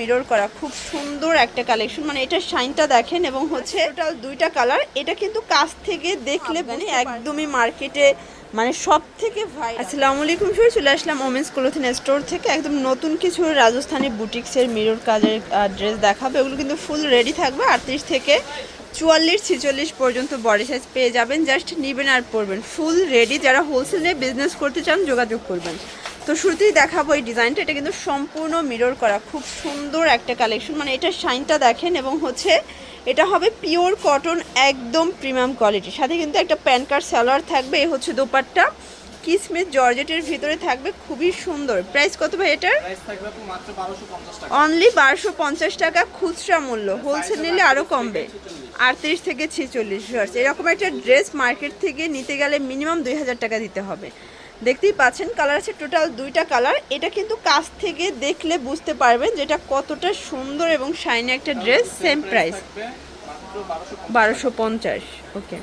Mirror করা খুব সুন্দর একটা কালেকশন মানে এটা শাইনটা দেখেন এবং হচ্ছে টোটাল দুইটা কালার এটা কিন্তু কাছ থেকে দেখলে মানে একদমই মার্কেটে মানে সব থেকে ভাই আসসালামু আলাইকুম ফির চলে আসলাম ওমেন্স ক্লোথিং স্টোর থেকে। একদম নতুন কিছু রাজস্থানি বুটিক্সের মিরর কাজের ড্রেস দেখাবে। ওগুলো কিন্তু ফুল রেডি থাকবে। আটত্রিশ থেকে চুয়াল্লিশ ছিচল্লিশ পর্যন্ত বডি সাইজ পেয়ে যাবেন। জাস্ট নেবেন আর পরবেন। ফুল রেডি যারা হোলসেলে বিজনেস করতে চান যোগাযোগ করবেন। তো শুরুতেই দেখাবো এই ডিজাইনটা। এটা কিন্তু সম্পূর্ণ মিরর করা। খুব সুন্দর একটা কালেকশন মানে এটা শাইনটা দেখেন এবং হচ্ছে এটা হবে পিওর কটন একদম প্রিমিয়াম কোয়ালিটির সাথে কিন্তু একটা প্যান কার্ড সালোয়ার থাকবে। এই হচ্ছে দোপাট্টা। কিসমিস জর্জেটের ভিতরে থাকবে। খুবই সুন্দর। প্রাইস কত ভাই এটার? প্রাইস থাকবে আপু মাত্র 1250 টাকা। অনলি বারোশো পঞ্চাশ টাকা। খুচরা মূল্য। হোলসেল নিলে আরও কমবে আটত্রিশ থেকে ছেচল্লিশ। এরকম একটা ড্রেস মার্কেট থেকে নিতে গেলে মিনিমাম দুই হাজার টাকা দিতে হবে। দেখতেই পাচ্ছেন কালার আছে টোটাল দুইটা কালার এটা কিন্তু কাছ থেকে দেখলে বুঝতে পারবেন যেটা কতটা সুন্দর এবং শাইনি একটা ড্রেস সেম প্রাইস থাকবে মাত্র 1250 বারোশো পঞ্চাশ ওকে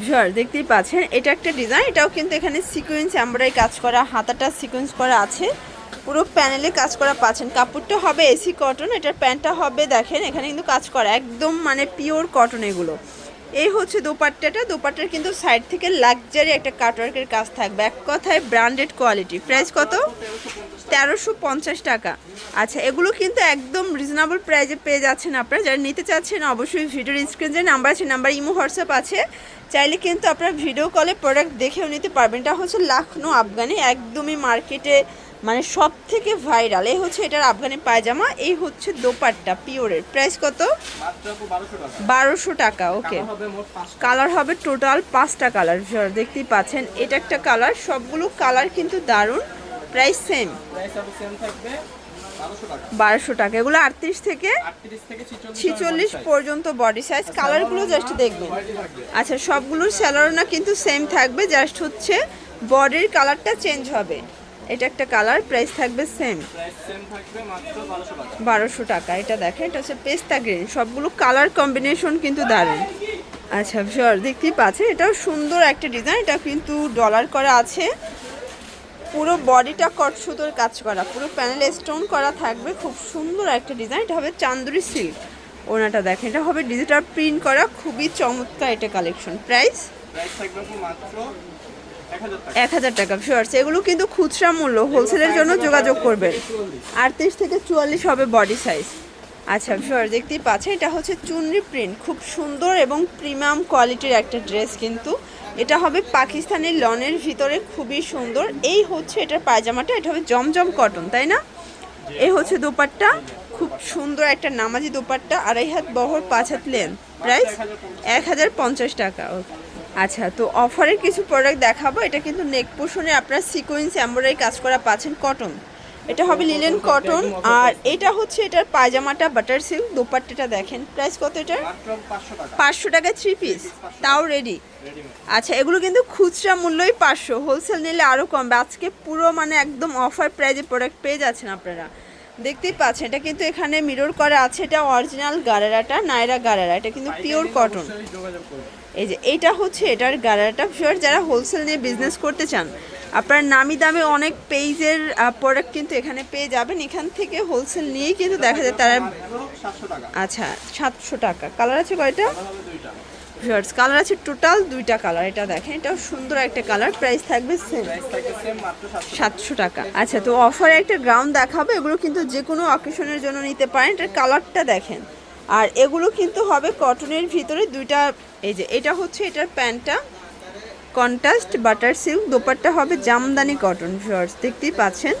ভিউয়ার দেখতেই পাচ্ছেন এটা একটা ডিজাইন এটাও কিন্তু এখানে সিকোয়েন্স এমব্রয়ডারি কাজ করা হাতাটা সিকোয়েন্স করা আছে। পুরো প্যানেলে কাজ করা পাচ্ছেন। কাপড়টা হবে এসি কটন এটার প্যান্টটা হবে দেখেন এখানে কিন্তু কাজ করা একদম মানে পিওর কটন এগুলো। এই হচ্ছে দোপাট্টাটা। দোপাট্টার কিন্তু সাইড থেকে লাক্সারি একটা কাটওয়ার্কের কাজ থাকবে। এক কথায় ব্র্যান্ডেড কোয়ালিটি প্রাইস কত? তেরোশো পঞ্চাশ টাকা। আচ্ছা এগুলো কিন্তু একদম রিজনেবল প্রাইজে পেয়ে যাচ্ছেন আপনারা। যারা নিতে চাচ্ছেন, অবশ্যই ভিডিওর স্ক্রিন যে নাম্বার আছে নাম্বার ইমো হোয়াটসঅ্যাপ আছে। চাইলে কিন্তু আপনারা ভিডিও কলে প্রোডাক্ট দেখেও নিতে পারবেন। এটা হচ্ছে লাখনৌ আফগানি। একদমই মার্কেটে মানে সব থেকে ভাইরাল এই হচ্ছে এটার আফগানি পায়জামা এই হচ্ছে দোপাট্টা পিওরের। প্রাইস কত? মাত্র আপু 1200 টাকা। বারোশো টাকা ওকে কালার হবে মোট 5 কালার হবে টোটাল পাঁচটা কালার দেখতেই পাচ্ছেন। এটা একটা কালার সবগুলো কালার কিন্তু দারুণ প্রাইস সেম প্রাইস আপু সেম থাকবে 1200 টাকা। বারোশো টাকা এগুলো আটত্রিশ থেকে 38 থেকে 46 ছিচল্লিশ পর্যন্ত বডি সাইজ কালারগুলো জাস্ট দেখবেন। আচ্ছা সবগুলোর স্যালোনা কিন্তু সেম থাকবে জাস্ট হচ্ছে বডির কালারটা চেঞ্জ হবে। এটা একটা কালার প্রাইস থাকবে সেম প্রাইস সেম থাকবে মাত্র 1200 টাকা। বারোশো টাকা এটা দেখেন এটা হচ্ছে পেস্তা গ্রিন সবগুলো কালার কম্বিনেশন কিন্তু দারুণ। আচ্ছা শিওর দেখতেই পাচ্ছেন এটাও সুন্দর একটা ডিজাইন এটা কিন্তু ডলার করা আছে। পুরো বডিটা কট সুতোর কাজ করা পুরো প্যানেলে স্টোন করা থাকবে খুব সুন্দর একটা ডিজাইন এটা হবে চান্দুরি সিল্ক ওনাটা দেখেন এটা হবে ডিজিটাল প্রিন্ট করা খুবই চমৎকার এটা কালেকশন প্রাইস প্রাইস থাকবে মাত্র 1000 টাকা এক হাজার টাকা। শিওর্স এগুলো কিন্তু খুচরা মূল্য হোলসেলের জন্য যোগাযোগ করবেন আটত্রিশ থেকে চুয়াল্লিশ হবে বডি সাইজ আচ্ছা শিওর দেখতেই পাচ্ছেন, এটা হচ্ছে চুনরি প্রিন্ট খুব সুন্দর এবং প্রিমিয়াম কোয়ালিটির একটা ড্রেস কিন্তু। এটা হবে পাকিস্তানি লনের ভিতরে, খুবই সুন্দর। এই হচ্ছে এটার পায়জামাটা, এটা হবে জমজম কটন তাই না? এই হচ্ছে দোপাট্টা, খুব সুন্দর একটা নামাজি দোপাট্টা, আড়াই হাত বহর, পাঁচ হাত লেন প্রাইস এক হাজার পঞ্চাশ টাকা ওকে আচ্ছা তো অফারের কিছু প্রোডাক্ট দেখাবো। এটা কিন্তু নেক পোষণে আপনার সিকোয়েন্স এমব্রয়ডারি কাজ করা পাচ্ছেন কটন এটা হবে লিলেন কটন আর এটা হচ্ছে এটার পায়জামাটা বাটার সিল্ক দোপাট্টাটা দেখেন। প্রাইস কত এটার? পাঁচশো টাকা। থ্রি পিস তাও রেডি আচ্ছা এগুলো কিন্তু খুচরা মূল্যই পাঁচশো। হোলসেল নিলে আরও কমবে। আজকে পুরো মানে একদম অফার প্রাইজে প্রোডাক্ট পেয়ে যাচ্ছেন আপনারা। দেখতেই পাচ্ছেন এটা কিন্তু এখানে মিরর করা আছে। এটা অরিজিনাল গারারাটা নায়রা গারারা। এটা কিন্তু পিওর কটন এই যে এটা হচ্ছে এটার গারাটা ফিওর যারা হোলসেল নিয়ে বিজনেস করতে চান, আপনার নামি দামে অনেক পেজের প্রোডাক্ট কিন্তু এখানে পেয়ে যাবেন। এখান থেকে হোলসেল নিয়েই কিন্তু দেখা যায় তারা মাত্র 700 টাকা আচ্ছা সাতশো টাকা। কালার আছে কয়টা? ভিউয়ার্স কালার আছে টোটাল দুইটা কালার এটা দেখেন, এটাও সুন্দর একটা কালার প্রাইস থাকবে সেম প্রাইস থাকবে সেম মাত্র 700 সাতশো টাকা। আচ্ছা তো অফারে একটা গ্রাউন্ড দেখাবো। এগুলো কিন্তু যে কোনো অকেশনের জন্য নিতে পারেন। এটার কালারটা দেখেন। আর এগুলো কিন্তু হবে কটনের ভিতরে দুইটা এই যে এটা হচ্ছে এটার প্যান্টটা। কন্ট্রাস্ট বাটার সিল্ক দোপাট্টা হবে জামদানি কটন ভিউয়ার্স দেখতেই পাচ্ছেন।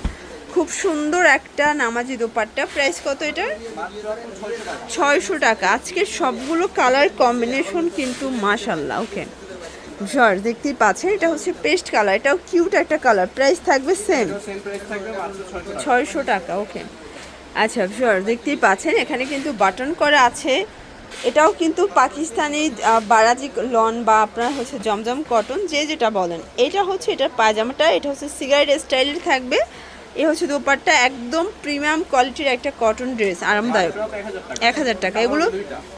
খুব সুন্দর একটা নামাজি দোপাট্টা। প্রাইস কত এটার? মাত্র আপু 600 টাকা ছয়শো টাকা। আজকে সবগুলো কালার কম্বিনেশন কিন্তু মাশাল্লাহ ওকে। ঝড় দেখতেই পাচ্ছেন এটা হচ্ছে পেস্ট কালার এটাও কিউট একটা কালার। প্রাইস থাকবে সেম। সেম প্রাইস থাকবে মাত্র 600 টাকা। ছয়শো টাকা ওকে। আচ্ছা ঝড় দেখতেই পাচ্ছেন, এখানে কিন্তু বাটন করা আছে। এটাও কিন্তু পাকিস্তানি বারাজি লন বা আপনার হচ্ছে জমজম কটন যে যেটা বলেন। এটা হচ্ছে এটার পায়জামাটা, এটা হচ্ছে সিগারেট স্টাইলের থাকবে। এ হচ্ছে দোপাট্টা একদম প্রিমিয়াম কোয়ালিটির একটা কটন ড্রেস আরামদায়ক। মাত্র 1000 টাকা এক হাজার টাকা। এগুলো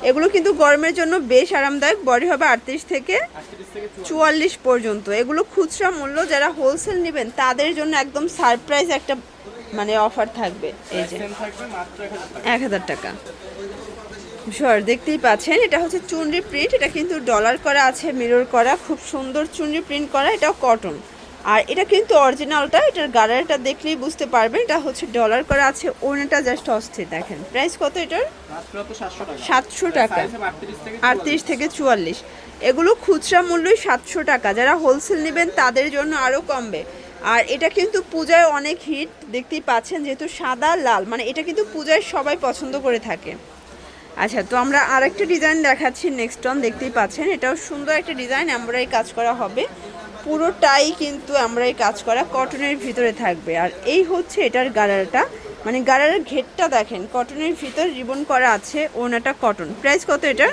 এগুলো কিন্তু গরমের জন্য বেশ আরামদায়ক। বডি হবে আটত্রিশ থেকে 38 থেকে 44 চুয়াল্লিশ পর্যন্ত। এগুলো খুচরা মূল্য, যারা হোলসেল নেবেন, তাদের জন্য একদম সারপ্রাইজ একটা মানে অফার থাকবে এই যে। এক হাজার টাকা। শর দেখতেই পাচ্ছেন এটা হচ্ছে চুনরি প্রিন্ট এটা কিন্তু ডলার করা আছে মিরর করা খুব সুন্দর চুনরি প্রিন্ট করা এটাও কটন আর এটা কিন্তু অরিজিনালটা এটার গাড়ারটা দেখলেই বুঝতে পারবেন এটা হচ্ছে ডলার করা আছে ওনাটা জাস্ট অস্থির দেখেন। প্রাইস কত এটার? সাতশো টাকা। আটত্রিশ থেকে চুয়াল্লিশ। এগুলো খুচরা মূল্যই সাতশো টাকা। যারা হোলসেল নেবেন তাদের জন্য আরও কমবে। আর এটা কিন্তু পূজায় অনেক হিট দেখতেই পাচ্ছেন যেহেতু সাদা, লাল মানে এটা কিন্তু পূজায় সবাই পছন্দ করে থাকে। আচ্ছা তো আমরা আরেকটা ডিজাইন দেখাচ্ছি নেক্সট অন দেখতেই পাচ্ছেন, এটাও সুন্দর একটা ডিজাইন আমরাই কাজ করা হবে। পুরোটাই কিন্তু আমরাই কাজ করা কটনের ভিতরে থাকবে। আর এই হচ্ছে এটার গাড়ারটা মানে গাড়ারের ঘেরটা দেখেন কটনের ভিতর রিবন করা আছে ওনাটা কটন প্রাইস কত এটা?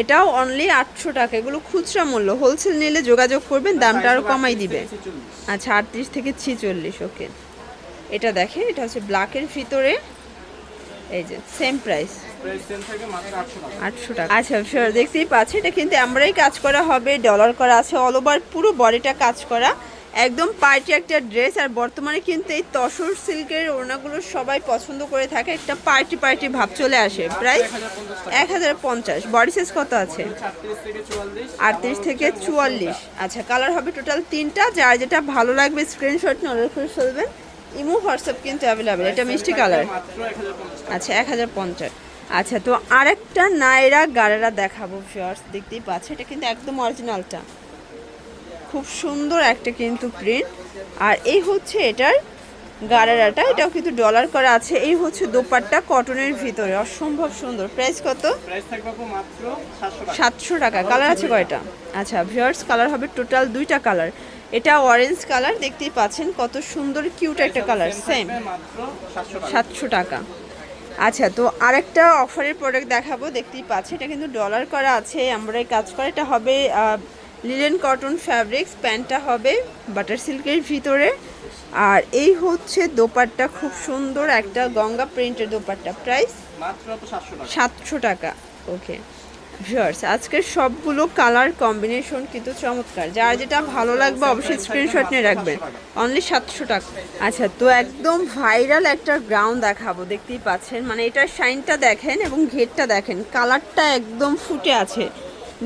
এটাও অনলি আটশো টাকা এগুলো খুচরা মূল্য। হোলসেল নিলে যোগাযোগ করবেন দামটা আরও কমাই দিবে। আচ্ছা আটত্রিশ থেকে ছিচল্লিশ ওকে এটা দেখেন এটা হচ্ছে ব্ল্যাকের ভিতরে। এই যে সেম প্রাইস আটশো টাকা। আটশো টাকা। আচ্ছা শিওর দেখতেই পাচ্ছি এটা কিন্তু আমরাই কাজ করা হবে ডলার করা আছে অল ওভার পুরো বডিটা কাজ করা। একদম পার্টি একটা ড্রেস, আর বর্তমানে কিন্তু এই তসর সিল্কের ওড়নাগুলো সবাই পছন্দ করে থাকে। একটা পার্টি পার্টি ভাব চলে আসে প্রাইস এক হাজার পঞ্চাশ। বডি সাইজ কত আছে? আটত্রিশ থেকে চুয়াল্লিশ। আচ্ছা কালার হবে টোটাল তিনটা। যার যেটা ভালো লাগবে স্ক্রিনশট নিয়ে অর্ডার করে ফেলবেন। ইমো, হোয়াটসঅ্যাপ কিন্তু অ্যাভেলেবেল এটা মিষ্টি কালার আচ্ছা এক হাজার পঞ্চাশ। আচ্ছা তো আরেকটা নায়রা গাড়ারা দেখাবো ফিয়ার্স দেখতেই পাচ্ছে, এটা কিন্তু একদম অরিজিনালটা খুব সুন্দর একটা কিন্তু প্রিন্ট আর এই হচ্ছে এটার গাড়ারাটা এটাও কিন্তু ডলার করা আছে। এই হচ্ছে দোপাট্টা কটনের ভিতরে অসম্ভব সুন্দর। প্রাইস কত? সাতশো টাকা। কালার আছে কয়টা? আচ্ছা ভিউয়ার্স কালার হবে টোটাল দুইটা কালার এটা অরেঞ্জ কালার দেখতেই পাচ্ছেন কত সুন্দর কিউট একটা কালার সেম সাতশো টাকা। আচ্ছা তো আরেকটা অফারের প্রোডাক্ট দেখাবো। দেখতেই পাচ্ছি এটা কিন্তু ডলার করা আছে আমরাই কাজ করে। এটা হবে লিলেন কটন ফ্যাব্রিক্স প্যান্টটা হবে বাটার সিল্কের ভিতরে। আর এই হচ্ছে দোপাট্টা খুব সুন্দর একটা গঙ্গা প্রিন্টের দোপাট্টা প্রাইস। সাতশো টাকা। সাতশো টাকা ওকে। ভিউয়ার্স আজকের সবগুলো কালার কম্বিনেশন কিন্তু চমৎকার। যার যেটা ভালো লাগবে অবশ্যই স্ক্রিনশট নিয়ে রাখবেন। অনলি সাতশো টাকা। আচ্ছা তো একদম ভাইরাল একটা গ্রাউন্ড দেখাবো দেখতেই পাচ্ছেন। মানে এটার শাইনটা দেখেন এবং ঘেরটা দেখেন। কালারটা একদম ফুটে আছে।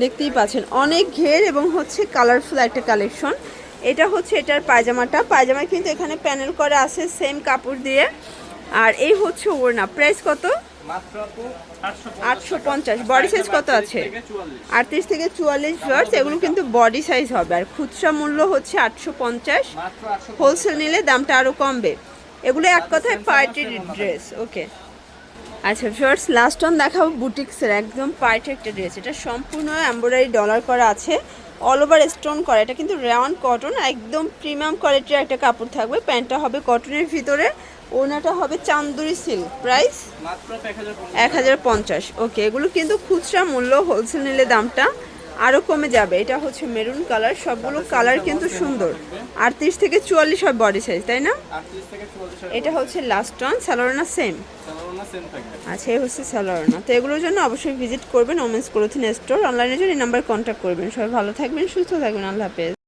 দেখতেই পাচ্ছেন। অনেক ঘের এবং হচ্ছে কালারফুল একটা কালেকশন এটা হচ্ছে এটার পায়জামাটা। পায়জামা কিন্তু এখানে প্যানেল করা আছে সেম কাপড় দিয়ে। আর এই হচ্ছে ওড়না। প্রাইস কত? আটশো পঞ্চাশ। বডি সাইজ কত আছে? আটত্রিশ থেকে চুয়াল্লিশ ভিউয়ার্স এগুলো কিন্তু বডি সাইজ হবে। আর খুচরা মূল্য হচ্ছে আটশো পঞ্চাশ। হোলসেল নিলে দামটা আরও কমবে। এগুলো এক কথায় পার্টির ড্রেস ওকে আচ্ছা ভিউয়ার্স লাস্ট অন দেখাবো বুটিক্সের একদম পার্টি একটা ড্রেস এটা সম্পূর্ণ এমব্রয়ডারি ডলার করা আছে। অল ওভার স্টোন করা। এটা কিন্তু রেওয়ান কটন একদম প্রিমিয়াম কোয়ালিটির একটা কাপড় থাকবে। প্যান্টটা হবে কটনের ভিতরে ওনাটা হবে চান্দুরি সিল্ক প্রাইস এক হাজার পঞ্চাশ। ওকে এগুলো কিন্তু খুচরা মূল্য হোলসেল নিলে দামটা আরও কমে যাবে। এটা হচ্ছে মেরুন কালার সবগুলো কালার কিন্তু সুন্দর। আটত্রিশ থেকে চুয়াল্লিশ হয় বডি সাইজ তাই না? এটা হচ্ছে লাস্ট ওয়ান স্যালোরানা সেম আচ্ছা এই হচ্ছে স্যালোনা তো এগুলোর জন্য অবশ্যই ভিজিট করবেন ওমেন্স ক্লোথিং স্টোর অনলাইনে জন্য এই নাম্বার কন্ট্যাক্ট করবেন। সবাই ভালো থাকবেন, সুস্থ থাকবেন। আল্লাহ হাফেজ।